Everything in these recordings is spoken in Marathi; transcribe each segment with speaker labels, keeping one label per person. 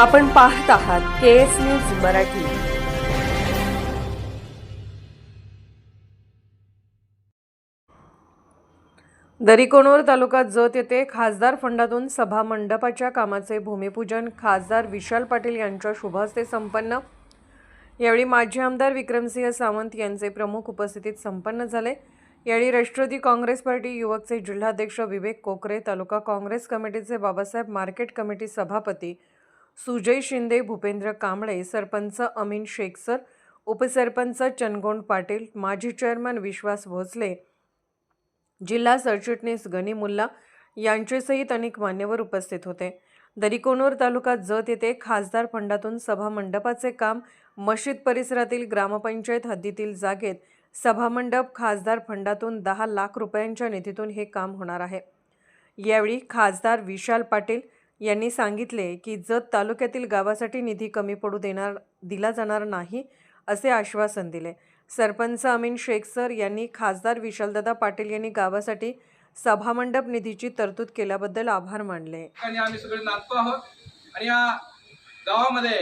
Speaker 1: आपण पाहत आहात के एस न्यूज मराठी. दरिकोणोर तालुक्यात जत येथे खासदार फंडातून सभा मंडपाच्या कामाचे भूमिपूजन खासदार विशाल पाटील यांच्या शुभहस्ते संपन्न. यावेळी माजी आमदार विक्रमसिंह सावंत यांचे प्रमुख उपस्थितीत संपन्न झाले. यावेळी राष्ट्रवादी काँग्रेस पार्टी युवकचे जिल्हाध्यक्ष विवेक कोकरे तालुका काँग्रेस कमिटीचे बाबासाहेब मार्केट कमिटी सभापती सुजय शिंदे भूपेंद्र कांबळे सरपंच अमीन शेख सर उपसरपंच चनगोंड पाटील माजी चेअरमन विश्वास भोसले जिल्हा सरचिटणीस गनी मुल्ला यांचेसहित अनेक मान्यवर उपस्थित होते. दरिकोणूर तालुका जत येथे खासदार फंडातून सभामंडपाचे काम मशीद परिसरातील ग्रामपंचायत हद्दीतील जागेत सभामंडप खासदार फंडातून दहा लाख रुपयांच्या निधीतून हे काम होणार आहे. यावेळी खासदार विशाल पाटील यांनी सांगितले की जत तालुक्यातील गावासाठी निधी कमी पडू देणार दिला जाणार नाही असे आश्वासन दिले. सरपंच अमीन शेख सर यांनी खासदार विशालदादा पाटील यांनी गावासाठी सभामंडप निधीची तरतूद केल्याबद्दल आभार मानले.
Speaker 2: आणि आम्ही सगळे नाचतो आहोत आणि या गावामध्ये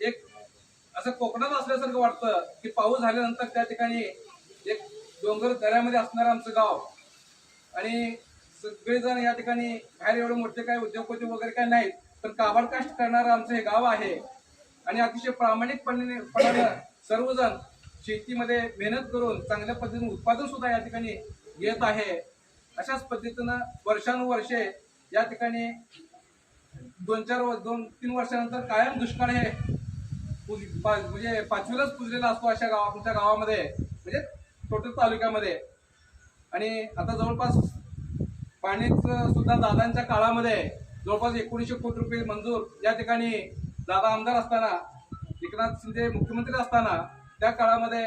Speaker 2: एक असं कोकणात असल्यासारखं वाटतं की पाऊस झाल्यानंतर त्या ठिकाणी एक डोंगर दऱ्यामध्ये असणारं आमचं गाव आणि सगळेजण या ठिकाणी बाहेर एवढे मोठे काय उद्योगपती वगैरे काय नाहीत पण काबाड काष्ट करणारं आमचं हे गाव आहे. आणि अतिशय प्रामाणिकपणे सर्वजण शेतीमध्ये मेहनत करून चांगल्या पद्धतीने उत्पादन सुद्धा या ठिकाणी घेत आहे. अशाच पद्धतीनं वर्षानुवर्षे या ठिकाणी दोन चार दोन तीन वर्षानंतर कायम दुष्काळ हे पूज- पा- म्हणजे पाचवीलाच पुजलेला असतो अशा गाव आमच्या गावामध्ये म्हणजे टोटल तालुक्यामध्ये. आणि आता जवळपास पाणीच सुद्धा दादांच्या काळामध्ये जवळपास एकोणीसशे कोटी रुपये मंजूर या ठिकाणी दादा आमदार असताना एकनाथ शिंदे मुख्यमंत्री असताना त्या काळामध्ये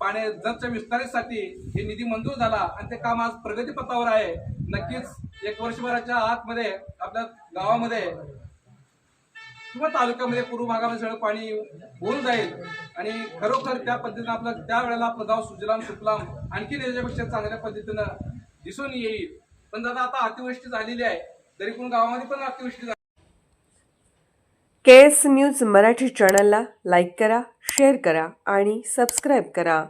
Speaker 2: पाणी जतच्या विस्तारासाठी हे निधी मंजूर झाला आणि ते काम आज प्रगतीपथावर आहे. नक्कीच एक वर्षभराच्या आतमध्ये आपल्या गावामध्ये किंवा तालुक्यामध्ये पूर्व भागामध्ये सगळं पाणी होऊन जाईल आणि खरोखर त्या पद्धतीनं आपलं त्या वेळेला आपलं गाव सुजलाम सुफलाम आणखी याच्यापेक्षा चांगल्या पद्धतीनं दिसून येईल. पण दादा आता अतिवृष्टी झालेली आहे. तरी पण गावामध्ये पण अतिवृष्टी झाली.
Speaker 1: के एस न्यूज मराठी चॅनलला लाईक करा शेअर करा आणि सबस्क्राईब करा.